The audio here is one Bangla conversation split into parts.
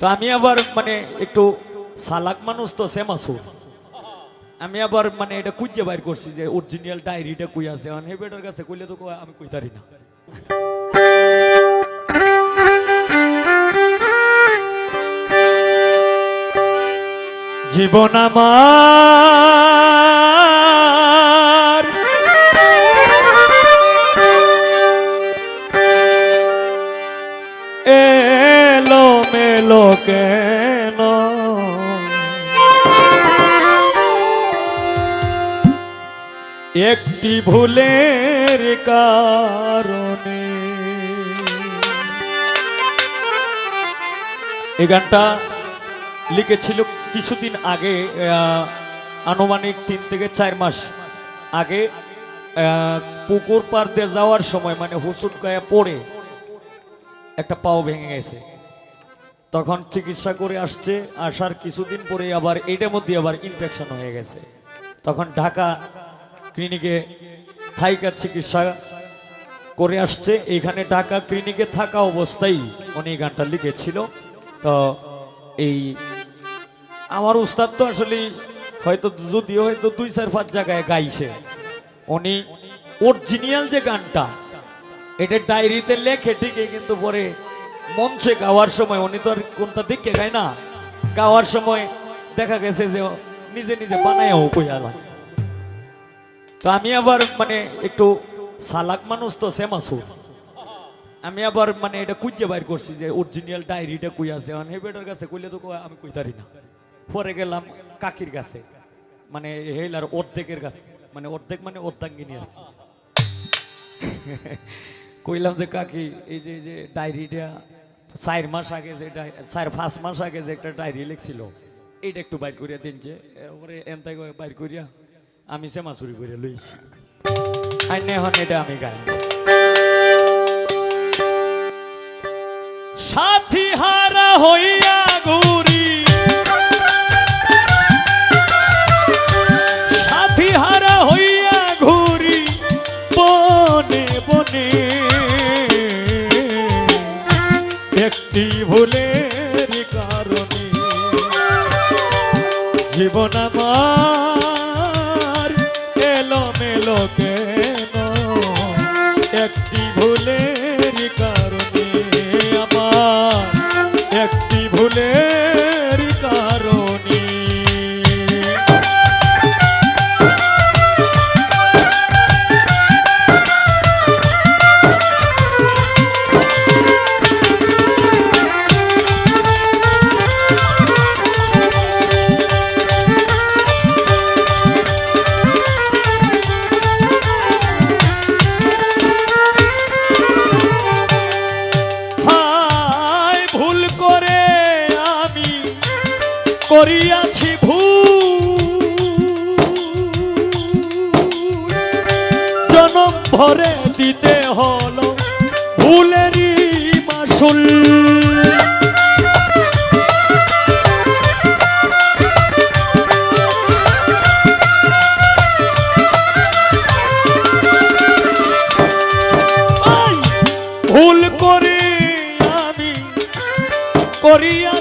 তো আমি আবার মানে একটু সালাক মানুষ তো সেমাসুর আমি আবার মানে এটা কুইজে বাইর করছি যে অরিজিনাল ডায়েরিটা কুই আছে। হে বেটার কাছে কইলে তো আমি কইতারি না। জীবন আমার কেন? একটি ভুলের কারণে। এই গানটা লিখেছিল কিছুদিন আগে আনুমানিক তিন থেকে চার মাস আগে পুকুর পার দিয়ে যাওয়ার সময় মানে হুসুট গায়ে পড়ে একটা পাও ভেঙে গেছে। তখন চিকিৎসা করে আসছে, আসার কিছুদিন পরে আবার এটার মধ্যে আবার ইনফেকশন হয়ে গেছে। তখন ঢাকা ক্লিনিকে থাইকার চিকিৎসা করে আসছে। এখানে ঢাকা ক্লিনিকে থাকা অবস্থায় উনি গানটা লিখেছিল। তো এই আমার উস্তাদ তো আসলে হয়তো যদিও হয়তো দুই চার পাঁচ জায়গায় গাইছে। উনি অরিজিনাল যে গানটা, এটা ডায়েরিতে লেখে ঠিকই, কিন্তু পরে মঞ্চে গাওয়ার সময় উনি তো আর কোনটা দিকে গায় না। গাওয়ার সময় দেখা গেছে যে নিজে নিজে বানায়ও কইয়ালা তো আমি আবার মানে একটু সালাক মানুষ তো সেমাসুর আমি আবার মানে এটা কুইজে বাইর করছি যে অরিজিনাল ডায়েরিটা কুই আছে। এখন হে বেটার কাছে কইলে তো আমি কইতারি না। পরে গেলাম কাকির কাছে। মানে হেলার অর্ধেকের কাছে। মানে অর্ধেক মানে অর্ধাঙ্গিনী আর কি। কইলাম যে, কাকি, এই যে যে ডায়েরিটা, চার মাস আগে যে চার, পাঁচ মাস আগে যে একটা ডায়েরি লিখছিল, এইটা একটু বাইর করিয়া দিন যে এবারে এনতাই বাইর করিয়া আমি সে মাসুরি করে লইছি। আর না এখন এটা আমি গাই। সাথী হারা হইয়া ঘুরি করিয়াছি ভুল। জনম ভরে দিতে হলো ভুলেরই মাসুল ভুল করে আমি করিয়াছি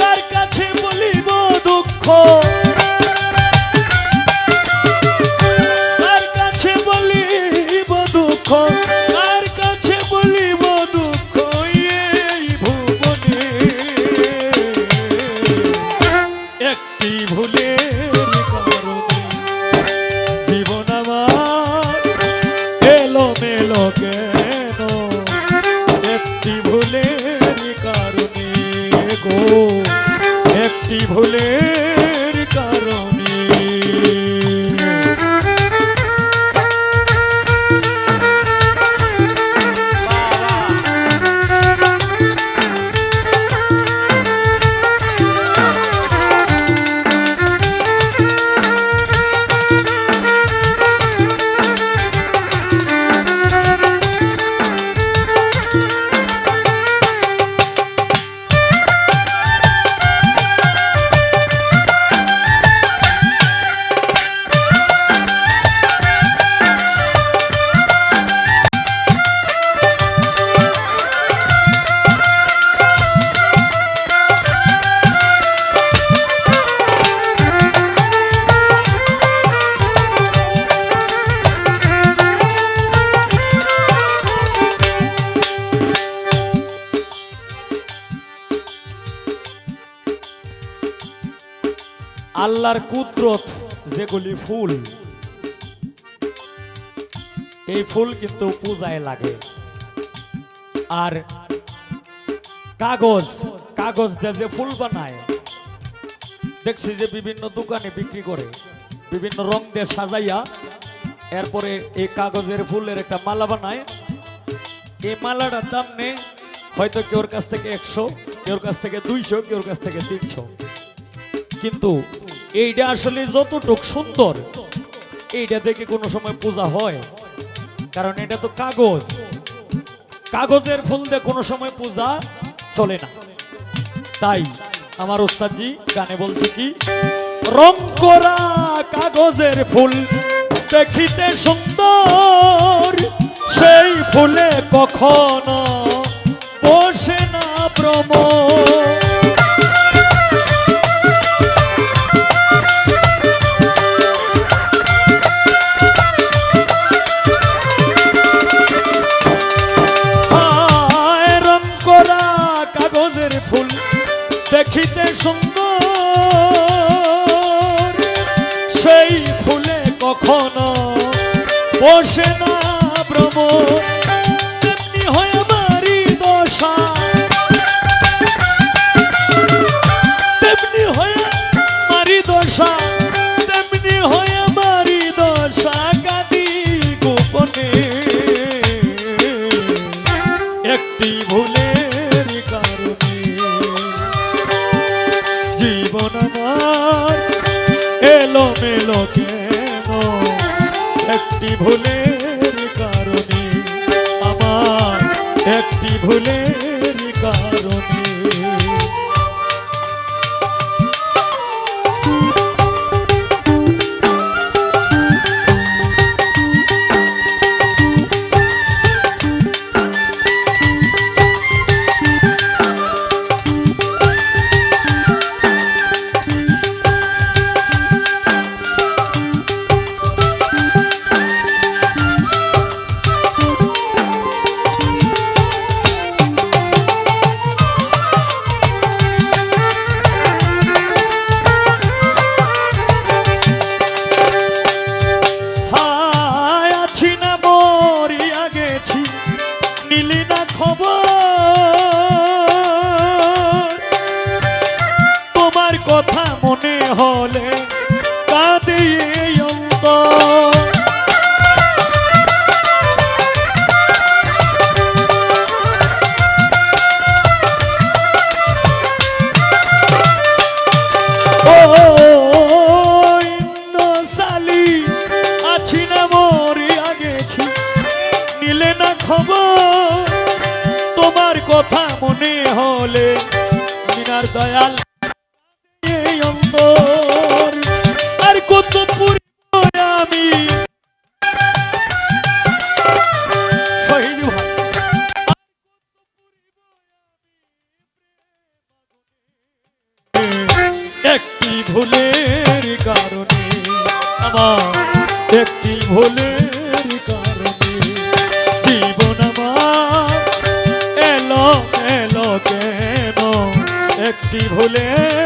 কার কাছে বলিব দুঃখ? কার কাছে বলিব দুঃখ? কাছে বলিব দুঃখ? এই ভুবনে। একটি কারণে জীবন আমার এলো মেলো কেন ভুলের আল্লাহর কুদরত যেগুলি ফুল, এই ফুল কিন্তু পূজায় লাগে। আর কাগজ কাগজ দিয়ে যে ফুল বানায়, দেখছি যে বিভিন্ন দোকানে বিক্রি করে, বিভিন্ন রং দিয়ে সাজাইয়া, এরপরে এই কাগজের ফুলের একটা মালা বানায়। এই মালাটার দাম নেই, হয়তো কেউর কাছ থেকে একশো, কেউর কাছ থেকে দুইশো, কেউর কাছ থেকে তিনশো। কিন্তু এইটা আসলে যতটুক সুন্দর এইটা দেখে কোনো সময় পূজা হয়। কারণ এটা তো কাগজ। কাগজের ফুল দিয়ে কোনো সময় পূজা চলে না। তাই আমার ওস্তাদজি গানে বলছে কি, রং করা কাগজের ফুল দেখিতে সুন্দর, সেই ফুলে কখনো বসে না ভ্রমণ দশা, তেমনি হয় দশা, কাঁদি গোপনে। একটি ভুলের জীবন এলো মেলো কেন? একটি কারণে, আমার একটি কারণে। হলে কাঁদে এই অন্তর। খবর তোমার কথা মনে হলে মিনার দয়াল ভুলের কারণে আমার একটি ভুলের কারণে জীবন আমার এলো এলো কেন? একটি ভুলের